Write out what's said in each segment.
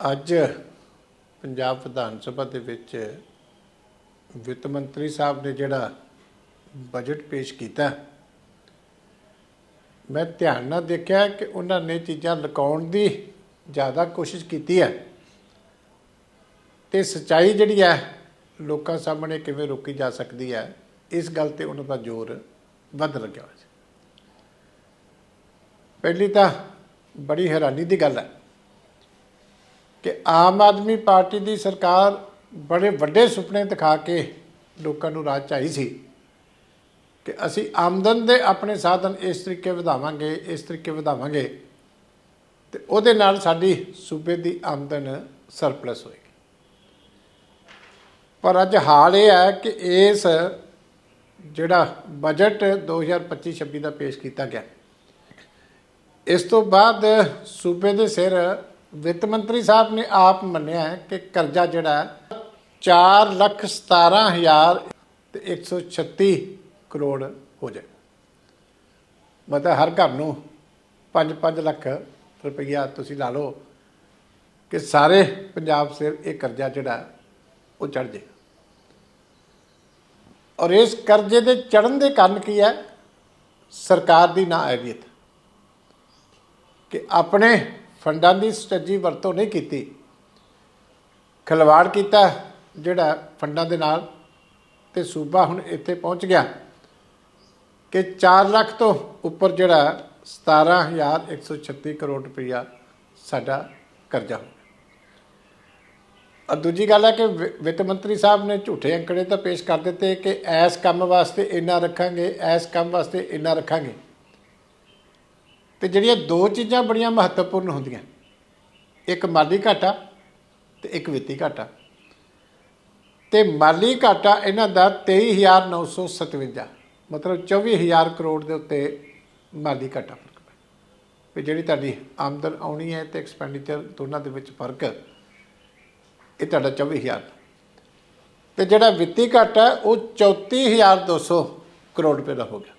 ਅੱਜ ਪੰਜਾਬ ਵਿਧਾਨ ਸਭਾ ਦੇ ਵਿੱਚ ਵਿੱਤ ਮੰਤਰੀ ਸਾਹਿਬ ਨੇ ਜਿਹੜਾ ਬਜਟ ਪੇਸ਼ ਕੀਤਾ, ਮੈਂ ਧਿਆਨ ਨਾਲ ਦੇਖਿਆ ਕਿ ਉਹਨਾਂ ਨੇ ਚੀਜ਼ਾਂ ਲੁਕਾਉਣ ਦੀ ਜ਼ਿਆਦਾ ਕੋਸ਼ਿਸ਼ ਕੀਤੀ ਹੈ ਤੇ ਸਚਾਈ ਜਿਹੜੀ ਹੈ ਲੋਕਾਂ ਸਾਹਮਣੇ ਕਿਵੇਂ ਰੋਕੀ ਜਾ ਸਕਦੀ ਹੈ, ਇਸ ਗੱਲ ਤੇ ਉਹਨਾਂ ਦਾ ਜ਼ੋਰ ਵੱਧ ਲੱਗਿਆ ਹੋਇਆ ਪਹਿਲੀ ਤਾਂ ਬੜੀ ਹੈਰਾਨੀ ਦੀ ਗੱਲ ਹੈ ਕਿ ਆਮ ਆਦਮੀ ਪਾਰਟੀ ਦੀ ਸਰਕਾਰ ਬੜੇ ਵੱਡੇ ਸੁਪਨੇ ਦਿਖਾ ਕੇ ਲੋਕਾਂ ਨੂੰ ਰਾਹ ਚਾਹੀ ਸੀ ਕਿ ਅਸੀਂ ਆਮਦਨ ਦੇ ਆਪਣੇ ਸਾਧਨ ਇਸ ਤਰੀਕੇ ਵਧਾਵਾਂਗੇ, ਇਸ ਤਰੀਕੇ ਵਧਾਵਾਂਗੇ ਤੇ ਉਹਦੇ ਨਾਲ ਸਾਡੀ ਸੂਬੇ ਦੀ ਆਮਦਨ ਸਰਪਲਸ ਹੋਏਗੀ। ਪਰ ਅੱਜ ਹਾਲ ਇਹ ਹੈ ਕਿ ਇਸ ਜਿਹੜਾ ਬਜਟ 2025-26 ਦਾ ਪੇਸ਼ ਕੀਤਾ ਗਿਆ, ਇਸ ਤੋਂ ਬਾਅਦ ਸੂਬੇ ਦੇ ਸਿਰ ਵਿੱਤ ਮੰਤਰੀ ਸਾਹਿਬ ਨੇ ਆਪ ਮੰਨਿਆ ਹੈ ਕਿ ਕਰਜ਼ਾ ਜਿਹੜਾ ਹੈ 4 ਲੱਖ 17 ਹਜ਼ਾਰ ਤੇ 136 ਕਰੋੜ ਹੋ ਜਾਏ। ਮਤਲਬ ਹਰ ਘਰ ਨੂੰ 5-5 ਲੱਖ ਰੁਪਈਆ ਤੁਸੀਂ ਲਾ ਲਓ ਕਿ ਸਾਰੇ ਪੰਜਾਬ ਸਿਰ ਇਹ ਕਰਜ਼ਾ ਜਿਹੜਾ ਉਹ ਚੜ ਜਾਏ। ਔਰ ਇਸ ਕਰਜ਼ੇ ਦੇ ਚੜਨ ਦੇ ਕਾਰਨ ਕੀ ਹੈ? ਸਰਕਾਰ ਦੀ ਨਾ ਐਵੀਅਤ ਕਿ ਆਪਣੇ ਫੰਡਾਂ ਦੀ ਸਟ੍ਰੈਟਜੀ ਵਰਤੋਂ ਨਹੀਂ ਕੀਤੀ। ਖਿਲਵਾੜ ਕੀਤਾ ਜਿਹੜਾ ਫੰਡਾਂ ਦੇ ਨਾਲ ਤੇ ਸੂਬਾ ਹੁਣ ਇੱਥੇ ਪਹੁੰਚ ਗਿਆ ਕਿ 4 ਲੱਖ ਤੋਂ ਉੱਪਰ ਜਿਹੜਾ 17136 ਕਰੋੜ ਰੁਪਈਆ ਸਾਡਾ ਕਰਜ਼ਾ ਹੋ ਦੂਜੀ ਗੱਲ ਹੈ ਕਿ ਵਿ- ਵਿੱਤ ਮੰਤਰੀ ਸਾਹਿਬ ਨੇ ਝੂਠੇ ਅੰਕੜੇ ਤਾਂ ਪੇਸ਼ ਕਰ ਦਿੱਤੇ ਕਿ ਐਸ ਕੰਮ ਵਾਸਤੇ ਇੰਨਾ ਰੱਖਾਂਗੇ ਐਸ ਕੰਮ ਵਾਸਤੇ ਇੰਨਾ ਰੱਖਾਂਗੇ। ਤੇ ਜਿਹੜੀਆਂ ਦੋ ਚੀਜ਼ਾਂ ਬੜੀਆਂ ਮਹੱਤਵਪੂਰਨ ਹੁੰਦੀਆਂ। ਇੱਕ ਮਾਲੀ ਘਾਟਾ ਤੇ ਇੱਕ ਵਿੱਤੀ ਘਾਟਾ। ਤੇ ਮਾਲੀ ਘਾਟਾ ਇਹਨਾਂ ਦਾ 23957 ਮਤਲਬ 24000 ਕਰੋੜ ਦੇ ਉੱਤੇ ਮਾਲੀ ਘਾਟਾ ਫ਼ਰਕ ਪਿਆ। ਵੀ ਜਿਹੜੀ ਤੁਹਾਡੀ ਆਮਦਨ ਆਉਣੀ ਹੈ ਤੇ ਐਕਸਪੈਂਡੀਚਰ ਦੋਨਾਂ ਦੇ ਵਿੱਚ ਫ਼ਰਕ ਇਹ ਤੁਹਾਡਾ 24000 ਤੇ ਜਿਹੜਾ ਵਿੱਤੀ ਘਾਟਾ ਹੈ, ਉਹ 34200 ਕਰੋੜ ਰੁਪਏ ਦਾ ਹੋ ਗਿਆ।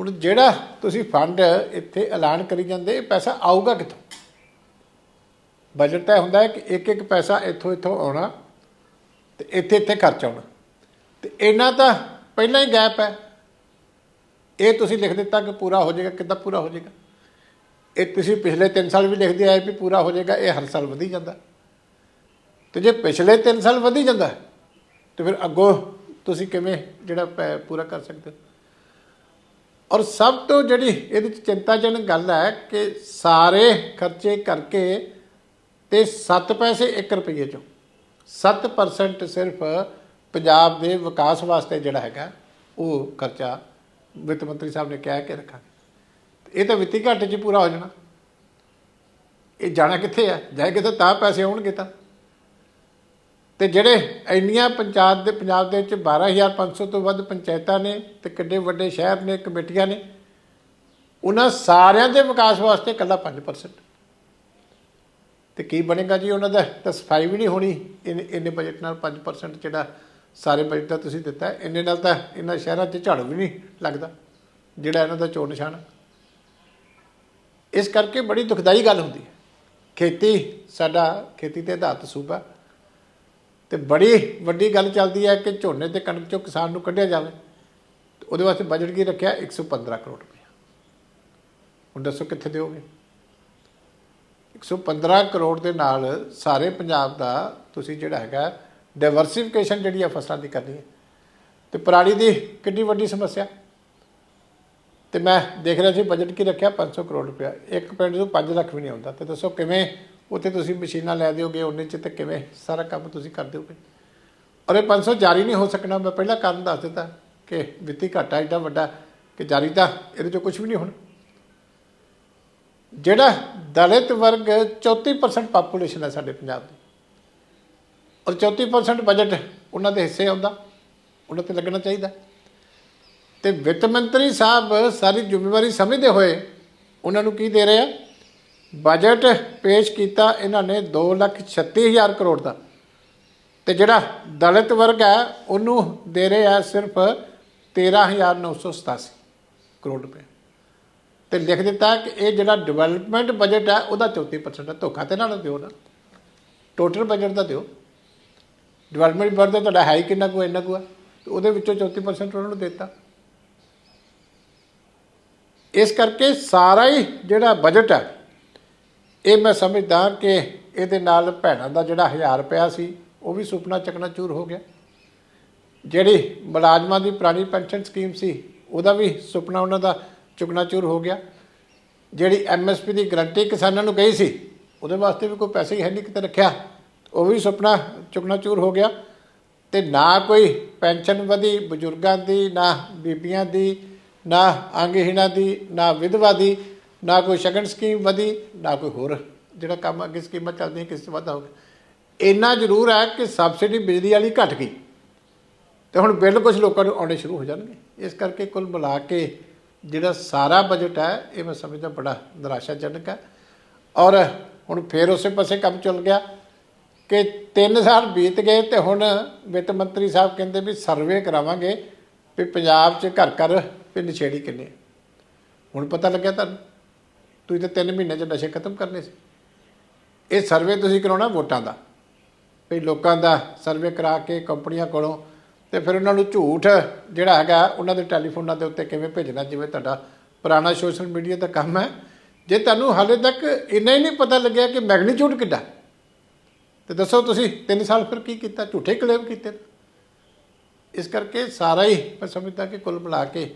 ਹੁਣ ਜਿਹੜਾ ਤੁਸੀਂ ਫੰਡ ਇੱਥੇ ਐਲਾਨ ਕਰੀ ਜਾਂਦੇ ਇਹ ਪੈਸਾ ਆਊਗਾ ਕਿੱਥੋਂ? ਬਜਟ ਤਾਂ ਹੁੰਦਾ ਹੈ ਕਿ ਇੱਕ ਇੱਕ ਪੈਸਾ ਇੱਥੋਂ ਇੱਥੋਂ ਆਉਣਾ ਤੇ ਇੱਥੇ ਇੱਥੇ ਖਰਚ ਆਉਣਾ। ਤੇ ਇਹਨਾਂ ਤਾਂ ਪਹਿਲਾਂ ਹੀ ਗੈਪ ਹੈ। ਇਹ ਤੁਸੀਂ ਲਿਖ ਦਿੱਤਾ ਕਿ ਪੂਰਾ ਹੋ ਜਾਏਗਾ ਕਿੱਦਾਂ ਪੂਰਾ ਹੋ ਜਾਏਗਾ? ਇਹ ਤੁਸੀਂ ਪਿਛਲੇ 3 ਸਾਲ ਵੀ ਲਿਖਦੇ ਆਏ ਵੀ ਪੂਰਾ ਹੋ ਜਾਏਗਾ ਇਹ ਹਰ ਸਾਲ ਵਧੀ ਜਾਂਦਾ। ਤੇ ਜੇ ਪਿਛਲੇ 3 ਸਾਲ ਵਧੀ ਜਾਂਦਾ ਹੈ, ਤੇ ਫਿਰ ਅੱਗੋਂ ਤੁਸੀਂ ਕਿਵੇਂ ਜਿਹੜਾ ਪੈ- ਪੂਰਾ ਕਰ ਸਕਦੇ ਹੋ? ਔਰ ਸਭ ਤੋਂ ਜਿਹੜੀ ਇਹਦੇ ਚ ਚਿੰਤਾਜਨਕ ਗੱਲ ਹੈ ਕਿ ਸਾਰੇ ਖਰਚੇ ਕਰਕੇ ਤੇ 7 ਪੈਸੇ 1 ਰੁਪਏ ਚੋਂ। 7% ਸਿਰਫ ਪੰਜਾਬ ਦੇ ਵਿਕਾਸ ਵਾਸਤੇ ਜਿਹੜਾ ਹੈਗਾ, ਉਹ ਖਰਚਾ ਵਿੱਤ ਮੰਤਰੀ ਸਾਹਿਬ ਨੇ ਕਿਹਾ ਕਿ ਰੱਖਾਂਗੇ। ਇਹ ਤਾਂ ਵਿੱਤੀ ਘਾਟੇ 'ਚ ਪੂਰਾ ਹੋ ਜਾਣਾ। ਇਹ ਜਾਣਾ ਕਿੱਥੇ ਹੈ ਜਾਏ ਕਿਤੇ ਤਾਂ ਪੈਸੇ ਆਉਣਗੇ ਤਾਂ। ਤੇ ਜਿਹੜੇ ਇੰਨੀਆਂ ਪੰਚਾਇਤ ਦੇ ਪੰਜਾਬ ਦੇ ਵਿੱਚ 12500 ਤੋਂ ਵੱਧ ਪੰਚਾਇਤਾਂ ਨੇ ਤੇ ਕਿੱਡੇ ਵੱਡੇ ਸ਼ਹਿਰ ਨੇ, ਕਮੇਟੀਆਂ ਨੇ, ਉਹਨਾਂ ਸਾਰਿਆਂ ਦੇ ਵਿਕਾਸ ਵਾਸਤੇ ਇਕੱਲਾ 5% ਤੇ ਕੀ ਬਣੇਗਾ ਜੀ ਉਹਨਾਂ ਦਾ? ਤਾਂ ਸਫ਼ਾਈ ਵੀ ਨਹੀਂ ਹੋਣੀ। ਇੰਨੇ ਇੰਨੇ ਬਜਟ ਨਾਲ 5% ਜਿਹੜਾ ਸਾਰੇ ਬਜਟ ਦਾ ਤੁਸੀਂ ਦਿੱਤਾ ਇੰਨੇ ਨਾਲ ਤਾਂ ਇਹਨਾਂ ਸ਼ਹਿਰਾਂ 'ਚ ਝਾੜੂ ਵੀ ਨਹੀਂ ਲੱਗਦਾ, ਜਿਹੜਾ ਇਹਨਾਂ ਦਾ ਚੋਣ ਨਿਸ਼ਾਨ ਇਸ ਕਰਕੇ ਬੜੀ ਦੁਖਦਾਈ ਗੱਲ ਹੁੰਦੀ ਹੈ। ਖੇਤੀ ਸਾਡਾ ਖੇਤੀ ਤੇ ਆਧਾਰਿਤ ਸੂਬਾ। ਤੇ ਬੜੀ ਵੱਡੀ ਗੱਲ ਚੱਲਦੀ ਹੈ ਕਿ ਝੋਨੇ ਤੇ ਕਣਕ ਚੋਂ ਕਿਸਾਨ ਨੂੰ ਕੱਢਿਆ ਜਾਵੇ। ਤੇ ਉਹਦੇ ਵਾਸਤੇ ਬਜਟ ਕੀ ਰੱਖਿਆ? 115 ਕਰੋੜ ਰੁਪਏ ਹੁਣ ਦੱਸੋ ਕਿੱਥੇ ਦਿਓਗੇ? 115 ਕਰੋੜ ਦੇ ਨਾਲ ਸਾਰੇ ਪੰਜਾਬ ਦਾ ਤੁਸੀਂ ਜਿਹੜਾ ਹੈਗਾ ਡਾਈਵਰਸਿਫਿਕੇਸ਼ਨ ਜਿਹੜੀ ਆ ਫਸਲਾਂ ਦੀ ਕਰਨੀ ਹੈ। ਤੇ ਪਰਾਲੀ ਦੀ ਕਿੰਨੀ ਵੱਡੀ ਸਮੱਸਿਆ? ਤੇ ਮੈਂ ਦੇਖ ਰਿਹਾ ਸੀ ਬਜਟ ਕੀ ਰੱਖਿਆ? 500 ਕਰੋੜ ਰੁਪਇਆ। ਇੱਕ ਪਿੰਡ ਨੂੰ 5 ਲੱਖ ਵੀ ਨਹੀਂ ਆਉਂਦਾ। ਤੇ ਦੱਸੋ ਕਿਵੇਂ ਉੱਥੇ ਤੁਸੀਂ ਮਸ਼ੀਨਾਂ ਲੈ ਦਿਓਗੇ, ਉਹਨੇ ਚ ਤੇ ਕਿਵੇਂ ਸਾਰਾ ਕੰਮ ਤੁਸੀਂ ਕਰ ਦਿਓਗੇ? ਔਰ ਇਹ 500 ਜਾਰੀ ਨਹੀਂ ਹੋ ਸਕਣਾ, ਮੈਂ ਪਹਿਲਾਂ ਕਾਰਨ ਦੱਸ ਦਿੱਤਾ ਕਿ ਵਿੱਤੀ ਘਾਟਾ ਏਡਾ ਵੱਡਾ ਕਿ ਜਾਰੀ ਤਾਂ ਇਹਦੇ ਚੋਂ ਕੁਝ ਵੀ ਨਹੀਂ ਹੋਣਾ। ਜਿਹੜਾ ਦਲਿਤ ਵਰਗ 34% ਪਾਪੂਲੇਸ਼ਨ ਹੈ ਸਾਡੇ ਪੰਜਾਬ ਦੀ, ਔਰ 34% ਬਜਟ ਉਹਨਾਂ ਦੇ ਹਿੱਸੇ ਆਉਂਦਾ, ਉਹਨਾਂ ਤੇ ਲੱਗਣਾ ਚਾਹੀਦਾ। ਤੇ ਵਿੱਤ ਮੰਤਰੀ ਸਾਹਿਬ ਸਾਰੀ ਜ਼ਿੰਮੇਵਾਰੀ ਸਮਝਦੇ ਹੋਏ ਉਹਨਾਂ ਨੂੰ ਕੀ ਦੇ ਰਹੇ ਆ? ਬਜਟ ਪੇਸ਼ ਕੀਤਾ ਇਹਨਾਂ ਨੇ 236000 ਕਰੋੜ ਦਾ। ਤੇ ਜਿਹੜਾ ਦਲਿਤ ਵਰਗ ਹੈ, ਉਹਨੂੰ ਦੇ ਰਹੇ ਆ ਸਿਰਫ 13987 ਕਰੋੜ ਰੁਪਏ। ਤੇ ਲਿਖ ਦਿੱਤਾ ਕਿ ਇਹ ਜਿਹੜਾ ਡਿਵੈਲਪਮੈਂਟ ਬਜਟ ਹੈ, ਉਹਦਾ 34% ਹੈ। ਧੋਖਾ ਤੇ ਨਾਲ ਦਿਓ ਨਾ। ਟੋਟਲ ਬਜਟ ਦਾ ਦਿਓ। ਡਿਵੈਲਪਮੈਂਟ ਬਜਟ ਦਾ ਤੁਹਾਡਾ ਹੈ ਹੀ ਕਿੰਨਾ ਕੁ, ਇੰਨਾ ਕੁ ਹੈ ਤੇ ਉਹਦੇ ਵਿੱਚੋਂ 34% ਉਹਨਾਂ ਨੂੰ ਦਿੱਤਾ। ਇਸ ਕਰਕੇ ਸਾਰਾ ਹੀ ਜਿਹੜਾ ਬਜਟ ਹੈ ਇਹ ਮੈਂ ਸਮਝਦਾ ਕਿ ਇਹਦੇ ਨਾਲ ਭੈਣਾਂ ਦਾ ਜਿਹੜਾ 1000 ਰੁਪਇਆ ਸੀ, ਉਹ ਵੀ ਸੁਪਨਾ ਚੱਕਣਾ ਚੂਰ ਹੋ ਗਿਆ। ਜਿਹੜੀ ਮੁਲਾਜ਼ਮਾਂ ਦੀ ਪੁਰਾਣੀ ਪੈਨਸ਼ਨ ਸਕੀਮ ਸੀ, ਉਹਦਾ ਵੀ ਸੁਪਨਾ ਉਹਨਾਂ ਦਾ ਚੁਕਣਾ ਚੂਰ ਹੋ ਗਿਆ। ਜਿਹੜੀ ਐਮਐਸਪੀ ਦੀ ਗਰੰਟੀ ਕਿਸਾਨਾਂ ਨੂੰ ਗਈ ਸੀ, ਉਹਦੇ ਵਾਸਤੇ ਵੀ ਕੋਈ ਪੈਸੇ ਹੀ ਹੈ ਨਹੀਂ ਕਿਤੇ ਰੱਖਿਆ। ਉਹ ਵੀ ਸੁਪਨਾ ਚੁਕਣਾ ਚੂਰ ਹੋ ਗਿਆ। ਤੇ ਨਾ ਕੋਈ ਪੈਨਸ਼ਨ ਵਧੀ ਬਜ਼ੁਰਗਾਂ ਦੀ, ਨਾ ਬੀਬੀਆਂ ਦੀ, ਨਾ ਅੰਗਹੀਣਾਂ ਦੀ, ਨਾ ਵਿਧਵਾ ਦੀ। ਨਾ ਕੋਈ ਸ਼ਗਨ ਸਕੀਮ ਵਧੀ, ਨਾ ਕੋਈ ਹੋਰ ਜਿਹੜਾ ਕੰਮ ਅੱਗੇ ਸਕੀਮਾਂ ਚੱਲਦੀਆਂ, ਕਿਸ 'ਚ ਵਾਧਾ ਹੋ ਗਿਆ ਇੰਨਾ ਜ਼ਰੂਰ ਹੈ ਕਿ ਸਬਸਿਡੀ ਬਿਜਲੀ ਵਾਲੀ ਘਟ ਗਈ। ਤੇ ਹੁਣ ਬਿੱਲ ਕੁਝ ਲੋਕਾਂ ਨੂੰ ਆਉਣੇ ਸ਼ੁਰੂ ਹੋ ਜਾਣਗੇ। ਇਸ ਕਰਕੇ ਕੁੱਲ ਮਿਲਾ ਕੇ ਜਿਹੜਾ ਸਾਰਾ ਬਜਟ ਹੈ, ਇਹ ਮੈਂ ਸਮਝਦਾ ਬੜਾ ਨਿਰਾਸ਼ਾਜਨਕ ਹੈ। ਔਰ ਹੁਣ ਫੇਰ ਉਸੇ ਪਾਸੇ ਕੰਮ ਚੱਲ ਗਿਆ ਕਿ 3 ਸਾਲ ਬੀਤ ਗਏ ਤੇ ਹੁਣ ਵਿੱਤ ਮੰਤਰੀ ਸਾਹਿਬ ਕਹਿੰਦੇ ਵੀ ਸਰਵੇ ਕਰਾਵਾਂਗੇ ਵੀ ਪੰਜਾਬ 'ਚ ਘਰ ਘਰ ਵੀ ਨਸ਼ੇੜੀ ਕਿੰਨੇ ਹੁਣ ਪਤਾ ਲੱਗਿਆ ਤੁਹਾਨੂੰ? ਤੁਸੀਂ ਤਾਂ 3 ਮਹੀਨੇ 'ਚ ਨਸ਼ੇ ਖਤਮ ਕਰਨੇ ਸੀ। ਇਹ ਸਰਵੇ ਤੁਸੀਂ ਕਰਾਉਣਾ ਵੋਟਾਂ ਦਾ। ਵੀ ਲੋਕਾਂ ਦਾ ਸਰਵੇ ਕਰਾ ਕੇ ਕੰਪਨੀਆਂ ਕੋਲੋਂ ਤੇ ਫਿਰ ਉਹਨਾਂ ਨੂੰ ਝੂਠ ਜਿਹੜਾ ਹੈਗਾ ਉਹਨਾਂ ਦੇ ਟੈਲੀਫੋਨਾਂ ਦੇ ਉੱਤੇ ਕਿਵੇਂ ਭੇਜਣਾ, ਜਿਵੇਂ ਤੁਹਾਡਾ ਪੁਰਾਣਾ ਸੋਸ਼ਲ ਮੀਡੀਆ ਦਾ ਕੰਮ ਹੈ। ਜੇ ਤੁਹਾਨੂੰ ਹਾਲੇ ਤੱਕ ਇੰਨਾ ਹੀ ਨਹੀਂ ਪਤਾ ਲੱਗਿਆ ਕਿ ਮੈਗਨੀਟਿਊਡ ਕਿੱਡਾ, ਤੇ ਦੱਸੋ ਤੁਸੀਂ 3 ਸਾਲ ਫਿਰ ਕੀ ਕੀਤਾ, ਝੂਠੇ ਕਲੇਮ ਕੀਤੇ। ਇਸ ਕਰਕੇ ਸਾਰਾ ਹੀ ਮੈਂ ਸਮਝਦਾ ਕਿ ਕੁੱਲ ਮਿਲਾ ਕੇ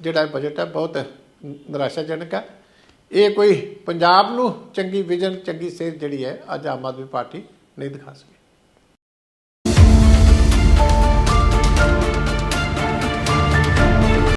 ਜਿਹੜਾ ਬਜਟ ਹੈ ਬਹੁਤ ਨਿਰਾਸ਼ਾਜਨਕ ਹੈ। ਇਹ ਕੋਈ ਪੰਜਾਬ ਨੂੰ ਚੰਗੀ ਵਿਜ਼ਨ, ਚੰਗੀ ਸੇਧ ਜਿਹੜੀ ਹੈ, ਅੱਜ ਆਮ ਆਦਮੀ ਪਾਰਟੀ ਨਹੀਂ ਦਿਖਾ ਸਕੀ।